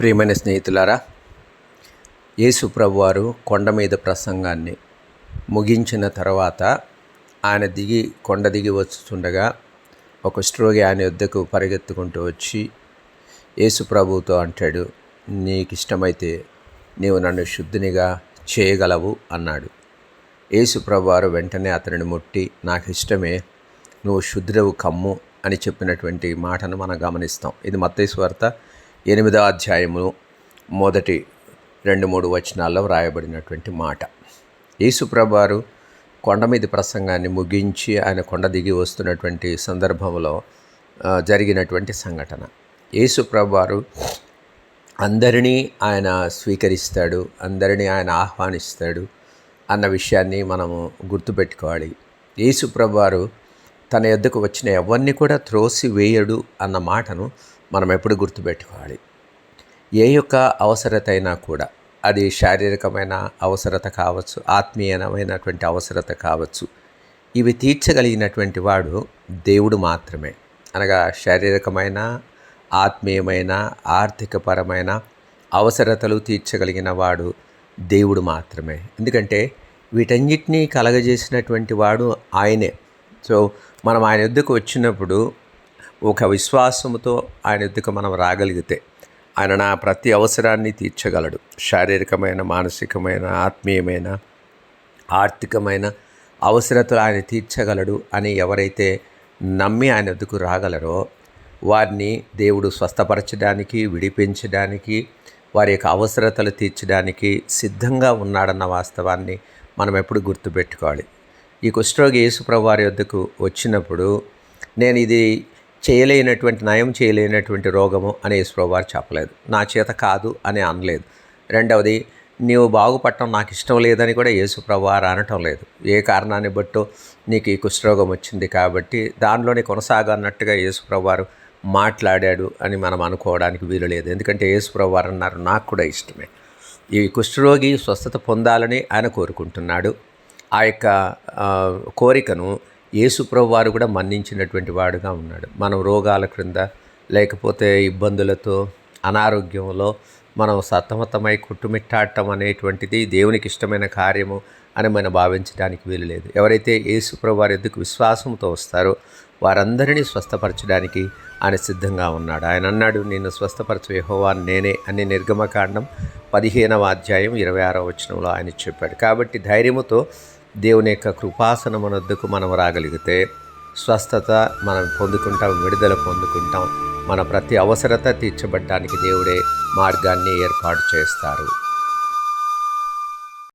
ప్రియమైన స్నేహితులారా యేసు ప్రభువారు కొండ మీద ప్రసంగాన్ని ముగించిన తర్వాత ఆయన దిగి కొండ దిగి వచ్చుతుండగా ఒక స్ట్రోగి ఆయన వద్దకు పరిగెత్తుకుంటూ వచ్చి యేసు ప్రభువుతో అంటాడు నీకు ఇష్టమైతే నీవు నన్ను శుద్ధినిగా చేయగలవు అన్నాడు. యేసు ప్రభువారు వెంటనే అతనిని ముట్టి నాకు ఇష్టమే నువ్వు శుద్ధిరవు కమ్ము అని చెప్పినటువంటి మాటను మనం గమనిస్తాం. ఇది మత్తైస్వార్త ఎనిమిదో అధ్యాయము మొదటి రెండు మూడు వచనాల్లో వ్రాయబడినటువంటి మాట. యేసుప్రభువారు కొండ మీద ప్రసంగాన్ని ముగించి ఆయన కొండ దిగి వస్తున్నటువంటి సందర్భంలో జరిగినటువంటి సంఘటన. యేసుప్రభువారు అందరినీ ఆయన స్వీకరిస్తాడు అందరినీ ఆయన ఆహ్వానిస్తాడు అన్న విషయాన్ని మనము గుర్తుపెట్టుకోవాలి. యేసుప్రభువారు తన యొద్దకు వచ్చిన ఎవరిని కూడా త్రోసి వేయడు అన్న మాటను మనం ఎప్పుడు గుర్తుపెట్టుకోవాలి. ఏ యొక్క అవసరత అయినా కూడా అది శారీరకమైన అవసరత కావచ్చు ఆత్మీయమైనటువంటి అవసరత కావచ్చు ఇవి తీర్చగలిగినటువంటి వాడు దేవుడు మాత్రమే. అనగా శారీరకమైన ఆత్మీయమైన ఆర్థికపరమైన అవసరతలు తీర్చగలిగిన వాడు దేవుడు మాత్రమే. ఎందుకంటే వీటన్నిటినీ కలగజేసినటువంటి వాడు ఆయనే. సో మనం ఆయన యుద్ధకు వచ్చినప్పుడు ఒక విశ్వాసముతో ఆయన యుద్ధకు మనం రాగలిగితే ఆయన నా ప్రతి అవసరాన్ని తీర్చగలడు. శారీరకమైన మానసికమైన ఆత్మీయమైన ఆర్థికమైన అవసరతలు ఆయన తీర్చగలడు అని ఎవరైతే నమ్మి ఆయన వద్దకు రాగలరో వారిని దేవుడు స్వస్థపరచడానికి విడిపించడానికి వారి యొక్క అవసరతలు తీర్చడానికి సిద్ధంగా ఉన్నాడన్న వాస్తవాన్ని మనం ఎప్పుడు గుర్తుపెట్టుకోవాలి. ఈ కుష్ఠరోగి యేసుప్రభు వారి వద్దకు వచ్చినప్పుడు నేను ఇది చేయలేనటువంటి నయం చేయలేనటువంటి రోగము అని యేసుప్రభు వారు చెప్పలేదు. నా చేత కాదు అని అనలేదు. రెండవది నీవు బాగుపడటం నాకు ఇష్టం లేదని కూడా యేసుప్రభు వారు అనటం లేదు. ఏ కారణాన్ని బట్టో నీకు ఈ కుష్ఠరోగం వచ్చింది కాబట్టి దానిలోనే కొనసాగన్నట్టుగా యేసుప్రభు వారు మాట్లాడాడు అని మనం అనుకోవడానికి వీలు లేదు. ఎందుకంటే యేసుప్రభు వారు అన్నారు నాకు కూడా ఇష్టమే. ఈ కుష్ఠరోగి స్వస్థత పొందాలని ఆయన కోరుకుంటున్నాడు. ఆ యొక్క కోరికను యేసుప్రభు వారు కూడా మన్నించినటువంటి వాడుగా ఉన్నాడు. మనం రోగాల క్రింద లేకపోతే ఇబ్బందులతో అనారోగ్యంలో మనం సతమతమై కుట్టుమిట్టాడటం అనేటువంటిది దేవునికి ఇష్టమైన కార్యము అని మనం భావించడానికి వీలు లేదు. ఎవరైతే యేసుప్రభు వారి ఎందుకు విశ్వాసంతో వస్తారో వారందరినీ స్వస్థపరచడానికి ఆయన సిద్ధంగా ఉన్నాడు. ఆయన అన్నాడు నిన్ను స్వస్థపరచు యెహోవా నేనే అని నిర్గమకాండం పదిహేనవ అధ్యాయం ఇరవై ఆరవ వచనంలో ఆయన చెప్పాడు. కాబట్టి ధైర్యముతో దేవుని యొక్క కృపాసనమునొద్దకు మనం రాగలిగితే స్వస్థత మనం పొందుకుంటాం విడుదల పొందుకుంటాం. మన ప్రతి అవసరత తీర్చబడ్డానికి దేవుడే మార్గాన్ని ఏర్పాటు చేస్తారు.